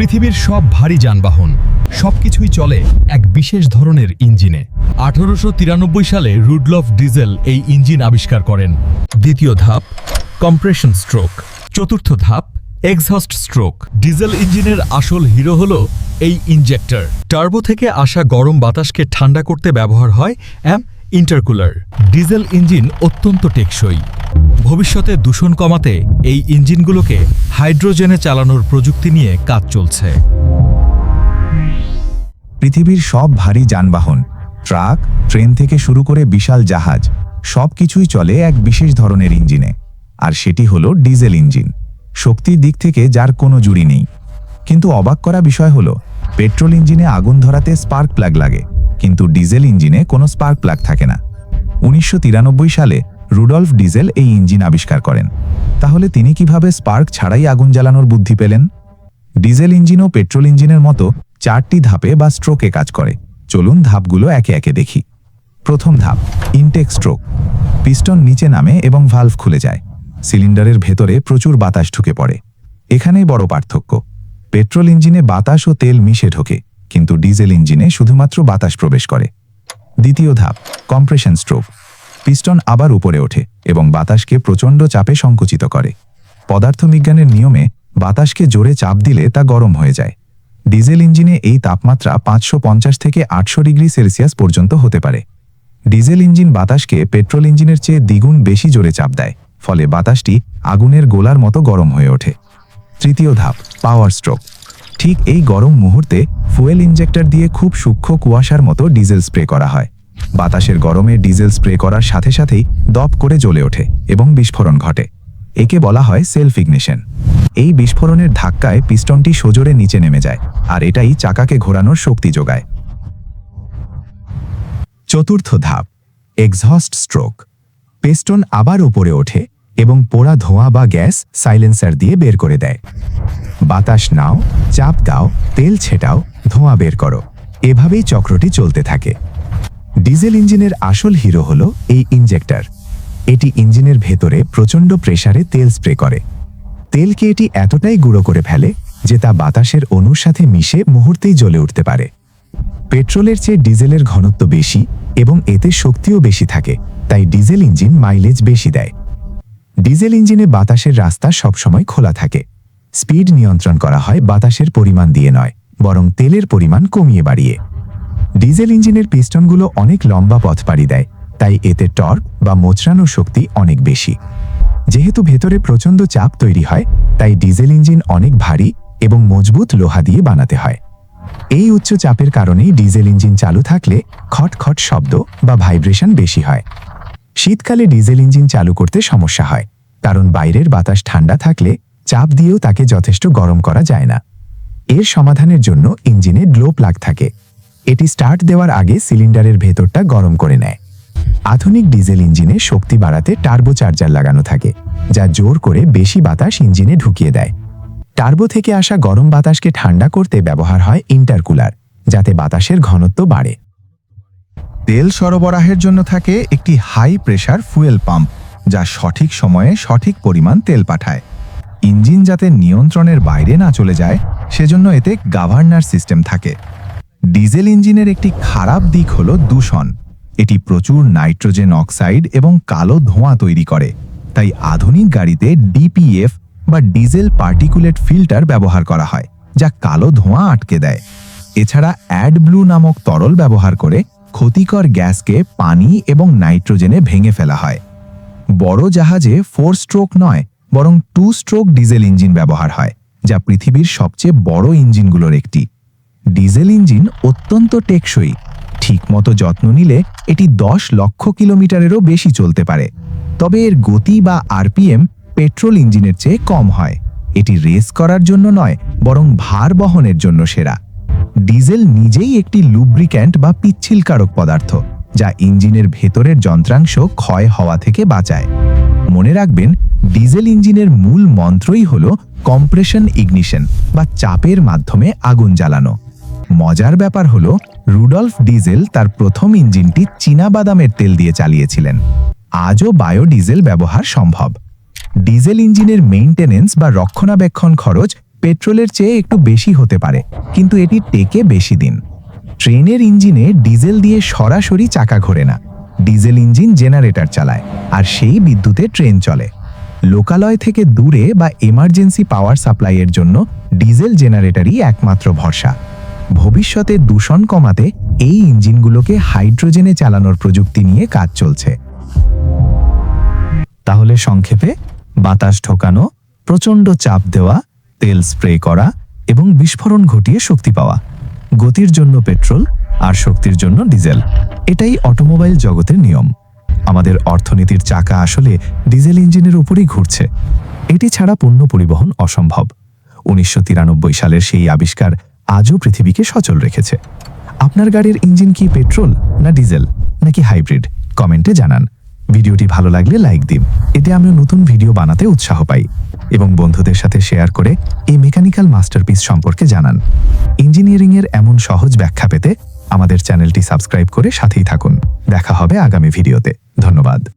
পৃথিবীর সব ভারী যানবাহন, সবকিছুই চলে এক বিশেষ ধরনের ইঞ্জিনে। আঠারোশো তিরানব্বই সালে রুডলফ ডিজেল এই ইঞ্জিন আবিষ্কার করেন। দ্বিতীয় ধাপ, কম্প্রেশন স্ট্রোক। চতুর্থ ধাপ, এক্সহস্ট স্ট্রোক। ডিজেল ইঞ্জিনের আসল হিরো হল এই ইনজেক্টর। টার্বো থেকে আসা গরম বাতাসকে ঠান্ডা করতে ব্যবহার হয় অ্যাম ইন্টারকুলার। ডিজেল ইঞ্জিন অত্যন্ত টেকসই। ভবিষ্যতে দূষণ কমাতে এই ইঞ্জিনগুলোকে হাইড্রোজেনে চালানোর প্রযুক্তি নিয়ে কাজ চলছে। পৃথিবীর সব ভারী যানবাহন, ট্রাক, ট্রেন থেকে শুরু করে বিশাল জাহাজ সব কিছুই চলে এক বিশেষ ধরনের ইঞ্জিনে। আর সেটি হলো ডিজেল ইঞ্জিন, শক্তির দিক থেকে যার কোনো জুড়ি নেই। কিন্তু অবাক করা বিষয় হলো, পেট্রোল ইঞ্জিনে আগুন ধরাতে স্পার্ক প্লাগ লাগে, কিন্তু ডিজেল ইঞ্জিনে কোনো স্পার্ক প্লাগ থাকে না। উনিশশো তিরানব্বই সালে রুডলফ ডিজেল এই ইঞ্জিন আবিষ্কার করেন। তাহলে তিনি কীভাবে স্পার্ক ছাড়াই আগুন জ্বালানোর বুদ্ধি পেলেন? ডিজেল ইঞ্জিন ও পেট্রোল ইঞ্জিনের মতো চারটি ধাপে বা স্ট্রোকে কাজ করে। চলুন ধাপগুলো একে একে দেখি। প্রথম ধাপ ইনটেক স্ট্রোক পিস্টন নিচে নামে এবং ভালভ খুলে যায়। সিলিন্ডারের ভেতরে প্রচুর বাতাস ঢুকে পড়ে। এখানেই বড় পার্থক্য। পেট্রোল ইঞ্জিনে বাতাস ও তেল মিশে ঢোকে, কিন্তু ডিজেল ইঞ্জিনে শুধুমাত্র বাতাস প্রবেশ করে। দ্বিতীয় ধাপ কম্প্রেশন স্ট্রোক পিস্টন আবার উপরে ওঠে এবং বাতাসকে প্রচণ্ড চাপে সংকুচিত করে। পদার্থবিজ্ঞানের নিয়মে বাতাসকে জোরে চাপ দিলে তা গরম হয়ে যায়। ডিজেল ইঞ্জিনে এই তাপমাত্রা পাঁচশো পঞ্চাশ থেকে আটশো ডিগ্রি সেলসিয়াস পর্যন্ত হতে পারে। ডিজেল ইঞ্জিন বাতাসকে পেট্রোল ইঞ্জিনের চেয়ে দ্বিগুণ বেশি জোরে চাপ দেয়, ফলে বাতাসটি আগুনের গোলার মতো গরম হয়ে ওঠে। তৃতীয় ধাপ, পাওয়ার স্ট্রোক। ঠিক এই গরম মুহূর্তে ফুয়েল ইঞ্জেক্টর দিয়ে খুব সূক্ষ্ম কুয়াশার মতো ডিজেল স্প্রে করা হয়। বাতাসের গরমে ডিজেল স্প্রে করার সাথে সাথেই দপ করে জ্বলে ওঠে এবং বিস্ফোরণ ঘটে। একে বলা হয় সেলফ ইগনিশন। এই বিস্ফোরণের ধাক্কায় পিস্টনটি সজোরে নিচে নেমে যায়, আর এটাই চাকাকে ঘোরানোর শক্তি যোগায়। চতুর্থ ধাপ এক্সহস্ট স্ট্রোক পেস্টন আবার উপরে ওঠে এবং পোড়া ধোঁয়া বা গ্যাস সাইলেন্সার দিয়ে বের করে দেয়। বাতাস নাও, চাপ দাও, তেল ছেটাও, ধোঁয়া বের করো। এভাবেই চক্রটি চলতে থাকে। ডিজেল ইঞ্জিনের আসল হিরো হল এই ইঞ্জেক্টর এটি ইঞ্জিনের ভেতরে প্রচণ্ড প্রেসারে তেল স্প্রে করে। তেলকে এটি এতটাই গুঁড়ো করে ফেলে যে তা বাতাসের অণুর সাথে মিশে মুহূর্তেই জ্বলে উঠতে পারে। পেট্রোলের চেয়ে ডিজেলের ঘনত্ব বেশি এবং এতে শক্তিও বেশি থাকে, তাই ডিজেল ইঞ্জিন মাইলেজ বেশি দেয়। ডিজেল ইঞ্জিনে বাতাসের রাস্তা সবসময় খোলা থাকে। স্পিড নিয়ন্ত্রণ করা হয় বাতাসের পরিমাণ দিয়ে নয়, বরং তেলের পরিমাণ কমিয়ে বাড়িয়ে। ডিজেল ইঞ্জিনের পিস্টনগুলো অনেক লম্বা পথ পাড়ি দেয়, তাই এতে টর্ক বা মোচড়ানোর শক্তি অনেক বেশি। যেহেতু ভেতরে প্রচণ্ড চাপ তৈরি হয়, তাই ডিজেল ইঞ্জিন অনেক ভারী এবং মজবুত লোহা দিয়ে বানাতে হয়। এই উচ্চ চাপের কারণেই ডিজেল ইঞ্জিন চালু থাকলে খট খট শব্দ বা ভাইব্রেশন বেশি হয়। শীতকালে ডিজেল ইঞ্জিন চালু করতে সমস্যা হয়, কারণ বাইরের বাতাস ঠান্ডা থাকলে চাপ দিয়েও তাকে যথেষ্ট গরম করা যায় না। এর সমাধানের জন্য ইঞ্জিনে গ্লো প্লাগ থাকে। এটি স্টার্ট দেওয়ার আগে সিলিন্ডারের ভেতরটা গরম করে নেয়। আধুনিক ডিজেল ইঞ্জিনে শক্তি বাড়াতে টার্বো চার্জার লাগানো থাকে, যা জোর করে বেশি বাতাস ইঞ্জিনে ঢুকিয়ে দেয়। টার্বো থেকে আসা গরম বাতাসকে ঠান্ডা করতে ব্যবহার হয় ইন্টারকুলার, যাতে বাতাসের ঘনত্ব বাড়ে। তেল সরবরাহের জন্য থাকে একটি হাই প্রেসার ফুয়েল পাম্প, যা সঠিক সময়ে সঠিক পরিমাণ তেল পাঠায়। ইঞ্জিন যাতে নিয়ন্ত্রণের বাইরে না চলে যায়, সেজন্য এতে গাভার্নার সিস্টেম থাকে। ডিজেল ইঞ্জিনের একটি খারাপ দিক হল দূষণ। এটি প্রচুর নাইট্রোজেন অক্সাইড এবং কালো ধোঁয়া তৈরি করে। তাই আধুনিক গাড়িতে ডিপিএফ বা ডিজেল পার্টিকুলেট ফিল্টার ব্যবহার করা হয়, যা কালো ধোঁয়া আটকে দেয়। এছাড়া অ্যাড ব্লু নামক তরল ব্যবহার করে ক্ষতিকর গ্যাসকে পানি এবং নাইট্রোজেনে ভেঙে ফেলা হয়। বড় জাহাজে ফোর স্ট্রোক নয়, বরং টু স্ট্রোক ডিজেল ইঞ্জিন ব্যবহার হয়, যা পৃথিবীর সবচেয়ে বড় ইঞ্জিনগুলোর একটি। ডিজেল ইঞ্জিন অত্যন্ত টেকসই। ঠিকমতো যত্ন নিলে এটি দশ লক্ষ কিলোমিটারেরও বেশি চলতে পারে। তবে এর গতি বা আরপিএম পেট্রোল ইঞ্জিনের চেয়ে কম হয়। এটি রেস করার জন্য নয়, বরং ভার বহনের জন্য সেরা। ডিজেল নিজেই একটি লুব্রিক্যান্ট বা পিচ্ছিলকারক পদার্থ, যা ইঞ্জিনের ভেতরের যন্ত্রাংশ ক্ষয় হওয়া থেকে বাঁচায়। মনে রাখবেন, ডিজেল ইঞ্জিনের মূল মন্ত্রই হল কম্প্রেশন ইগনিশন বা চাপের মাধ্যমে আগুন জ্বালানো। মজার ব্যাপার হল, রুডলফ ডিজেল তার প্রথম ইঞ্জিনটি চীনা বাদামের তেল দিয়ে চালিয়েছিলেন। আজও বায়োডিজেল ব্যবহার সম্ভব। ডিজেল ইঞ্জিনের মেইনটেনেন্স বা রক্ষণাবেক্ষণ খরচ পেট্রোলের চেয়ে একটু বেশি হতে পারে, কিন্তু এটি টেকে বেশি দিন। ট্রেনের ইঞ্জিনে ডিজেল দিয়ে সরাসরি চাকা ঘোরে না। ডিজেল ইঞ্জিন জেনারেটর চালায়, আর সেই বিদ্যুতে ট্রেন চলে। লোকালয় থেকে দূরে বা এমার্জেন্সি পাওয়ার সাপ্লাইয়ের জন্য ডিজেল জেনারেটরই একমাত্র ভরসা। ভবিষ্যতে দূষণ কমাতে এই ইঞ্জিনগুলোকে হাইড্রোজেনে চালানোর প্রযুক্তি নিয়ে কাজ চলছে। তাহলে সংক্ষেপে, বাতাস ঠোকানো প্রচণ্ড চাপ দেওয়া, তেল স্প্রে করা এবং বিস্ফোরণ ঘটিয়ে শক্তি পাওয়া, গতির জন্য পেট্রোল আর শক্তির জন্য ডিজেল। এটাই অটোমোবাইল জগতের নিয়ম। আমাদের অর্থনীতির চাকা আসলে ডিজেল ইঞ্জিনের উপরই ঘুরছে। এটি ছাড়া পণ্য পরিবহন অসম্ভব। উনিশশো তিরানব্বই সালের সেই আবিষ্কার আজও পৃথিবীকে সচল রেখেছে। আপনার গাড়ির ইঞ্জিন কি পেট্রোল না ডিজেল, নাকি হাইব্রিড? কমেন্টে জানান। ভিডিওটি ভালো লাগলে লাইক দিন। এতে আমরা নতুন ভিডিও বানাতে উৎসাহ পাই। এবং বন্ধুদের সাথে শেয়ার করে এই মেকানিক্যাল মাস্টারপিস সম্পর্কে জানান। ইঞ্জিনিয়ারিংয়ের এমন সহজ ব্যাখ্যা পেতে আমাদের চ্যানেলটি সাবস্ক্রাইব করে সাথেই থাকুন। দেখা হবে আগামী ভিডিওতে। ধন্যবাদ।